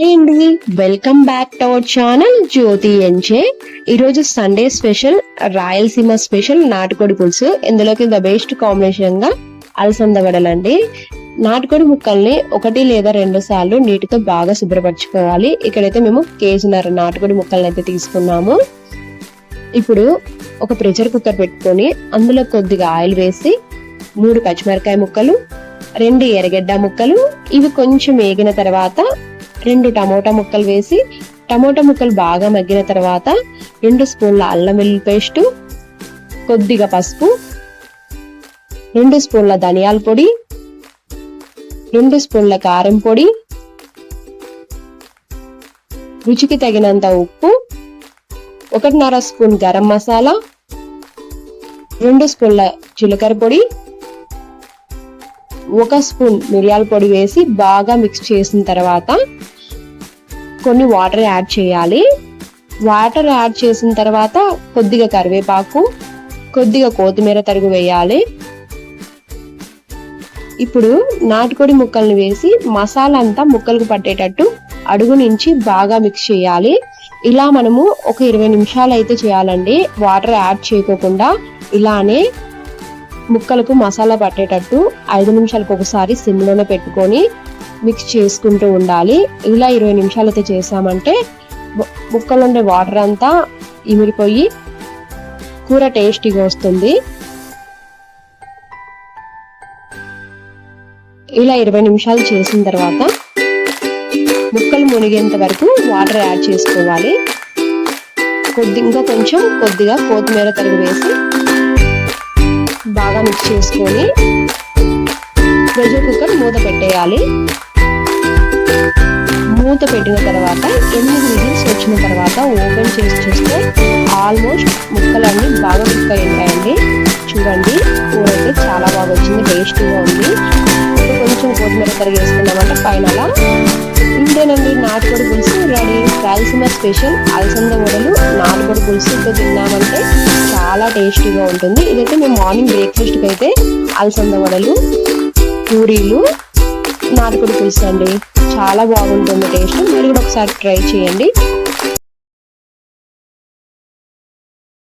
Hi అండి welcome back to our channel Jyothi ఎంచే ఈరోజు Sunday special Rayalaseema special నాటుకోడి పులుసు. ఇందులోకి ద బెస్ట్ కాంబినేషన్గా అలసంద వడలండి. నాటుకోడి ముక్కల్ని ఒకటి లేదా రెండు సార్లు నీటితో బాగా శుభ్రపరచుకోవాలి. ఇక్కడైతే మేము కేజీన్నర నాటుకోడి ముక్కల్ని అయితే తీసుకున్నాము. ఇప్పుడు ఒక ప్రెషర్ కుక్కర్ పెట్టుకొని అందులో కొద్దిగా ఆయిల్ వేసి మూడు పచ్చిమిరకాయ ముక్కలు రెండు ఎర్రగడ్డ ముక్కలు ఇవి కొంచెం వేగిన తర్వాత రెండు టమోటా ముక్కలు వేసి టమోటా ముక్కలు బాగా మగ్గిన తర్వాత రెండు స్పూన్ల అల్లం వెల్లుల్లి పేస్టు కొద్దిగా పసుపు రెండు స్పూన్ల ధనియాల పొడి రెండు స్పూన్ల కారం పొడి రుచికి తగినంత ఉప్పు ఒకటిన్నర స్పూన్ గరం మసాలా రెండు స్పూన్ల జీలకర్ర పొడి ఒక స్పూన్ మిరియాల పొడి వేసి బాగా మిక్స్ చేసిన తర్వాత కొన్ని వాటర్ యాడ్ చేయాలి. వాటర్ యాడ్ చేసిన తర్వాత కొద్దిగా కరివేపాకు కొద్దిగా కొత్తిమీర తరుగు వేయాలి. ఇప్పుడు నాటుకోడి ముక్కల్ని వేసి మసాలా అంతా ముక్కలకు పట్టేటట్టు అడుగు నుంచి బాగా మిక్స్ చేయాలి. ఇలా మనము ఒక ఇరవై నిమిషాలు అయితే చేయాలండి. వాటర్ యాడ్ చేయకోకుండా ఇలానే ముక్కలకు మసాలా పట్టేటట్టు ఐదు నిమిషాలకు ఒకసారి సిమ్లోనే పెట్టుకొని మిక్స్ చేసుకుంటూ ఉండాలి. ఇలా ఇరవై నిమిషాలు అయితే చేసామంటే ముక్కలు ఉండే వాటర్ అంతా ఇమిడిపోయి కూర టేస్టీగా వస్తుంది. ఇలా ఇరవై నిమిషాలు చేసిన తర్వాత ముక్కలు మునిగేంత వరకు వాటర్ యాడ్ చేసుకోవాలి. కొద్ది ఇంకా కొంచెం కొద్దిగా కొత్తిమీర తరుగు వేసి బాగా మిక్స్ చేసుకొని ప్రెషర్ కుక్కర్ మూత పెట్టేయాలి. మూత పెట్టిన తర్వాత ఎనిమిది విజిల్స్ వచ్చిన తర్వాత ఓపెన్ చేసి చూస్తే ఆల్మోస్ట్ ముక్కలన్నీ బాగా కుక్ ఉంటాయండి చూడండి కూర అయితే చాలా బాగా వచ్చింది టేస్టీగా ఉంది. ఇప్పుడు కొంచెం కొత్తిమీర తరిగి వేసుకున్నామంటే పైన అలా ఇంతేనండి నాటుకోడి పులుసు రెడీ. రాయలసీమ స్పెషల్ అలసంద వడలు నాటుకోడి పులుసుతో తిన్నామంటే చాలా టేస్టీగా ఉంటుంది. ఇదైతే మేము మార్నింగ్ బ్రేక్ఫాస్ట్కి అయితే అలసంద వడలు పూరీలు నాటుకుడు పులుసు అండి. చాలా బాగుంటుంది టేస్ట్. మీరు కూడా ఒకసారి ట్రై చేయండి.